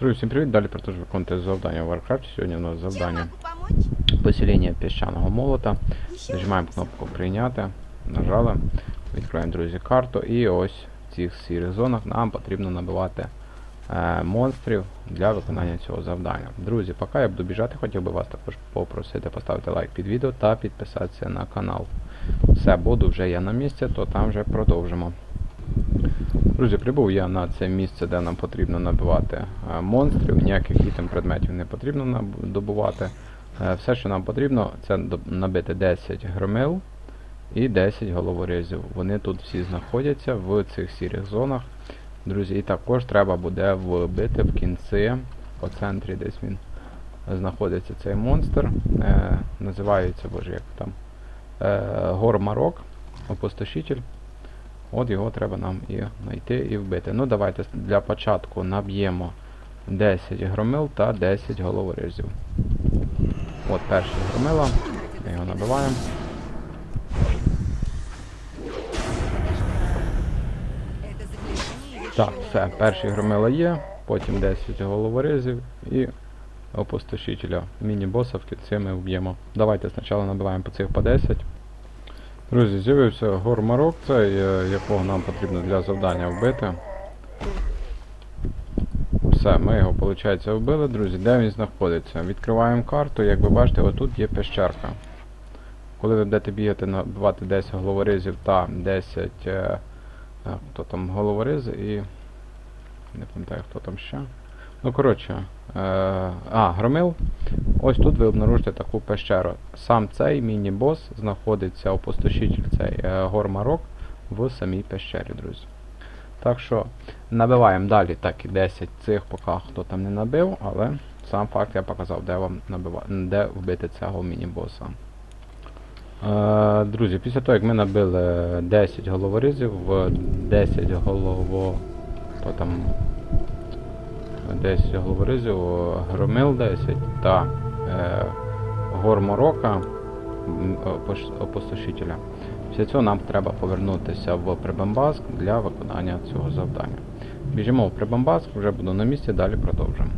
Друзі, всім привіт! Далі продовжую виконувати завдання в Warcraft. Сьогодні у нас завдання поселення піщаного молота. Нажимаємо кнопку прийняти. Нажали. Відкриваємо, друзі, карту. І ось в цих сірих зонах нам потрібно набивати е, монстрів для виконання цього завдання. Друзі, поки я буду біжати, хотів би вас також попросити поставити лайк під відео та підписатися на канал. Все, буду вже я на місці, то там вже продовжимо. Друзі, прибув я на це місце, де нам потрібно набивати е, монстрів, ніяких ітем предметів не потрібно добувати. Е, Все, що нам потрібно, це набити 10 громил і 10 головорезів. Вони тут всі знаходяться в цих сірих зонах. Друзі, і також треба буде вбити в кінці, по центрі десь він знаходиться цей монстр. Е, називається, боже, як там. Гормарок, опустошитель. От його треба нам і знайти і вбити. Ну давайте для початку наб'ємо 10 громил та 10 головорезів. От перший громила. Ми його набиваємо. Так, все, перший громила є, потім 10 головорезів і опустошителя. Міні-боса в кінці ми вб'ємо. Давайте спочатку набиваємо по цих по 10. Друзі, з'явився гормарок, цей, е, якого нам потрібно для завдання вбити. Все, ми його, виходить, вбили, друзі. Де він знаходиться? Відкриваємо карту, як ви бачите, отут є пещерка. Коли ви будете бігати набивати 10 головорезів та 10 е, е, хто там головоріз і. Не пам'ятаю, хто там ще. Ну, коротше. Е, а, громил. Ось тут ви обнаружите таку пещеру. Сам цей міні-бос знаходиться опустошитель цей е, гормарок в самій пещері, друзі. Так що набиваємо далі так і 10 цих, поки хто там не набив, але сам факт я показав, де вам набива... де вбити цього міні-боса. Е, друзі, після того, як ми набили 10 головорізів, 10 голово. Хто там 10 головорізів, громил 10 та е, горморока опустошителя. Після цього нам треба повернутися в Прибамбаск для виконання цього завдання. Біжимо в Прибамбаск, вже буду на місці, далі продовжуємо.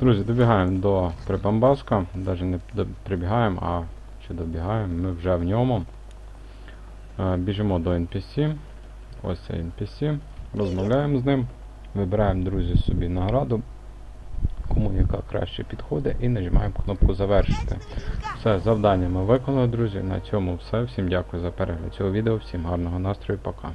Друзі, добігаємо до Прибамбаска, навіть не прибігаємо, а чи добігаємо, ми вже в ньому. Е, Біжимо до NPC. Ось цей NPC. Розмовляємо з ним. Вибираємо, друзі, собі награду, кому яка краще підходить, і нажимаємо кнопку завершити. Все, завдання ми виконали, друзі. На цьому все. Всім дякую за перегляд цього відео, всім гарного настрою, пока.